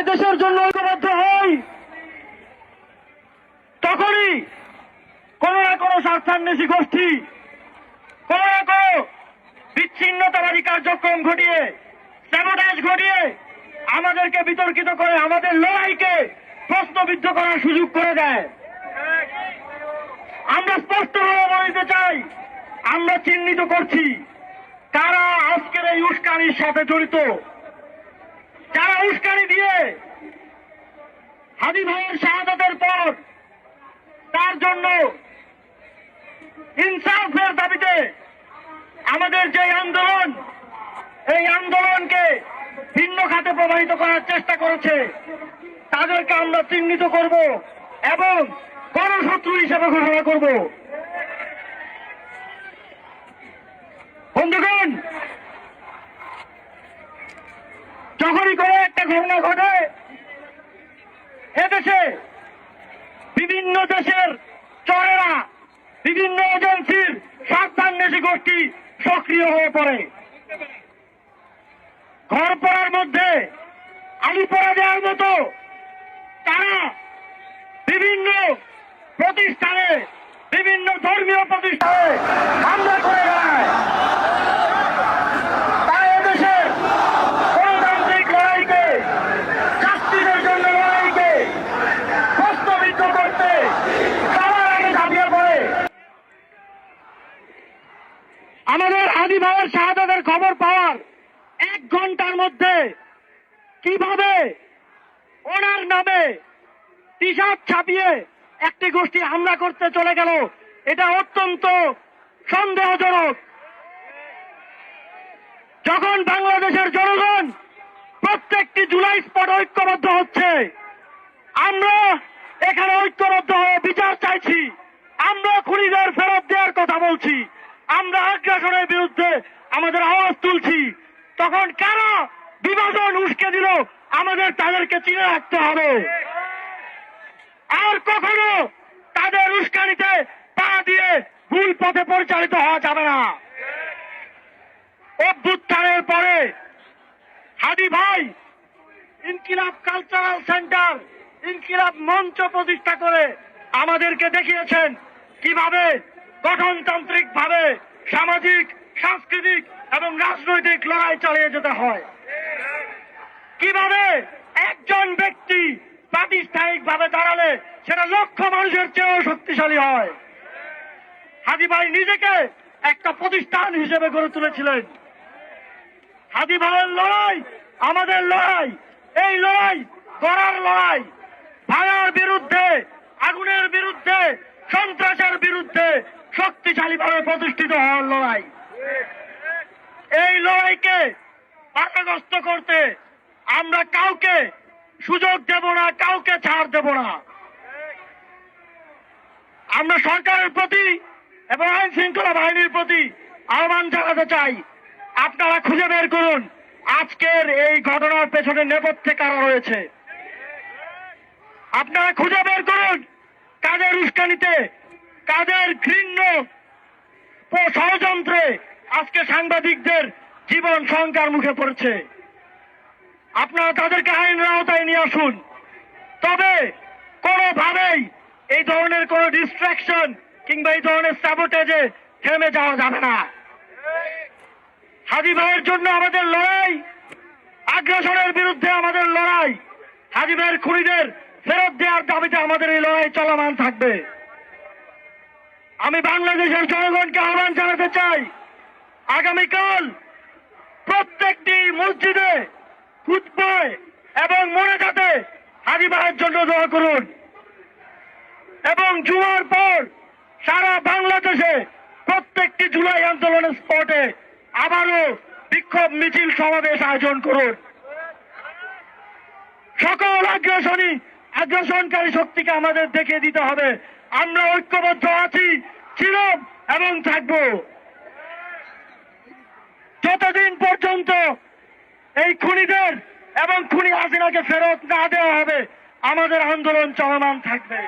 এদেশের জন্য ঐক্যবদ্ধ হই। তখনই কোন না কোনো স্বার্থান্বেষী গোষ্ঠী, কোন না কোনো বিচ্ছিন্নতাবাদী কার্যক্রম ঘটিয়ে, স্যাবোটাজ ঘটিয়ে আমাদেরকে বিতর্কিত করে, আমাদের লড়াইকে প্রশ্নবিদ্ধ করার সুযোগ করে দেয়। আমরা স্পষ্টভাবে বলে দিতে চাই, আমরা চিহ্নিত করছি কারা আজকের এই উস্কানির সাথে জড়িত। যারা উস্কানি দিয়ে হাদি ভাইয়ের শাহাদাতের পর তার জন্য ইনসাফের দাবিতে আমাদের যে আন্দোলন, এই আন্দোলনকে ভিন্ন খাতে প্রবাহিত করার চেষ্টা করেছে, তাদেরকে আমরা চিহ্নিত করব এবং গণশত্রু হিসেবে ঘোষণা করব। বন্ধুগণ, যখনই ঘটনা ঘটে। এদেশে বিভিন্ন দেশের চরেরা, বিভিন্ন এজেন্সির স্বার্থান্বেষী গোষ্ঠী সক্রিয় হয়ে পড়ে। ঘর পড়ার মধ্যে, আলু পড়া দেওয়ার মতো তারা বিভিন্ন প্রতিষ্ঠানে, বিভিন্ন ধর্মীয় প্রতিষ্ঠানে হামলা করে বেড়ায় তারা এদেশের গণতান্ত্রিক লড়াইকে শাস্তিদের জন্য লড়াইকে প্রশ্নবিদ্ধ করতে সবার আগে ঝাঁপিয়ে পড়ে আমাদের ভাইয়ের শাহাদাতের খবর পাওয়ার এক ঘণ্টার মধ্যে কীভাবে ওনার নামে টি শার্ট ছাপিয়ে একটি গোষ্ঠী হামলা করতে চলে গেল, এটা অত্যন্ত সন্দেহজনক। যখন বাংলাদেশের জনগণ প্রত্যেকটি জুলাই স্পট ঐক্যবদ্ধ হচ্ছে, আমরা এখানে ঐক্যবদ্ধ হয়ে বিচার চাইছি, আমরা খুনিদের ফেরত দেওয়ার কথা বলছি। আমরা আগ্রাসনের বিরুদ্ধে আমাদের আওয়াজ তুলছি। তখন কারা বিভাজন উস্কে দিল? আমাদের তাদেরকে চিনে রাখতে হবে। আর কখনো তাদের উস্কানিতে পা দিয়ে ভুল পথে পরিচালিত হওয়া যাবে না। অভ্যুত্থানের পরে হাদি ভাই ইনকিলাব কালচারাল সেন্টার, ইনকিলাব মঞ্চ প্রতিষ্ঠা করে আমাদেরকে দেখিয়েছেন কীভাবে গঠনতান্ত্রিক ভাবে সামাজিক, সাংস্কৃতিক এবং রাজনৈতিক লড়াই চালিয়ে যেতে হয়। কীভাবে একজন ব্যক্তি প্রাতিষ্ঠানিক ভাবে দাঁড়ালে সেটা লক্ষ মানুষের চেয়েও শক্তিশালী হয়? হাদি ভাই নিজেকে একটা প্রতিষ্ঠান হিসেবে গড়ে তুলেছিলেন। হাদি ভাইয়ের লড়াই, আমাদের লড়াই, এই লড়াই গড়ার লড়াই, ভাঙার বিরুদ্ধে, আগুনের বিরুদ্ধে, সন্ত্রাসের বিরুদ্ধে শক্তিশালীভাবে প্রতিষ্ঠিত হওয়ার লড়াই। এই লড়াইকে বাধাগ্রস্ত করতে আমরা কাউকে সুযোগ দেব না, কাউকে ছাড় দেব না। আমরা সরকারের প্রতি এবং আইন শৃঙ্খলা বাহিনীর প্রতি আহ্বান জানাতে চাই। আপনারা খুঁজে বের করুন, আজকের এই ঘটনার পেছনে নেপথ্যে কারা রয়েছে। আপনারা খুঁজে বের করুন কাজের উস্কানিতে কাদের ঘৃণ্য ষড়যন্ত্রে আজকে সাংবাদিকদের জীবন শঙ্কার মুখে পড়েছে। আপনারা তাদেরকে আইনের আওতায় নিয়ে আসুন। তবে কোনোভাবেই এই ধরনের কোন ডিস্ট্রাকশন কিংবা এই ধরনের স্যাবোটেজে থেমে যাওয়া যাবে না। হাজি ভাইয়ের জন্য আমাদের লড়াই, আগ্রাসনের বিরুদ্ধে আমাদের লড়াই, হাজি ভাইয়ের খুনিদের ফেরত দেওয়ার দাবিতে আমাদের এই লড়াই চলমান থাকবে। আমি বাংলাদেশের জনগণকে আহ্বান জানাতে চাই। আগামীকাল প্রত্যেকটি মসজিদে খুতবায় এবং মনে যাতে হাজি ভাইয়ের জন্য দোয়া করুন। এবং জুমার পর সারা বাংলাদেশে প্রত্যেকটি জুলাই আন্দোলনের স্পটে আবারও বিক্ষোভ মিছিল সমাবেশ আয়োজন করুন। সকল আগ্রাসনী আগ্রাসনকারী শক্তিকে আমাদের দেখিয়ে দিতে হবে। আমরা ঐক্যবদ্ধ আছি, ছিলাম এবং থাকব। যতদিন পর্যন্ত এই খুনিদের এবং খুনি হাসিনাকে ফেরত না দেওয়া হবে, আমাদের আন্দোলন চলমান থাকবে।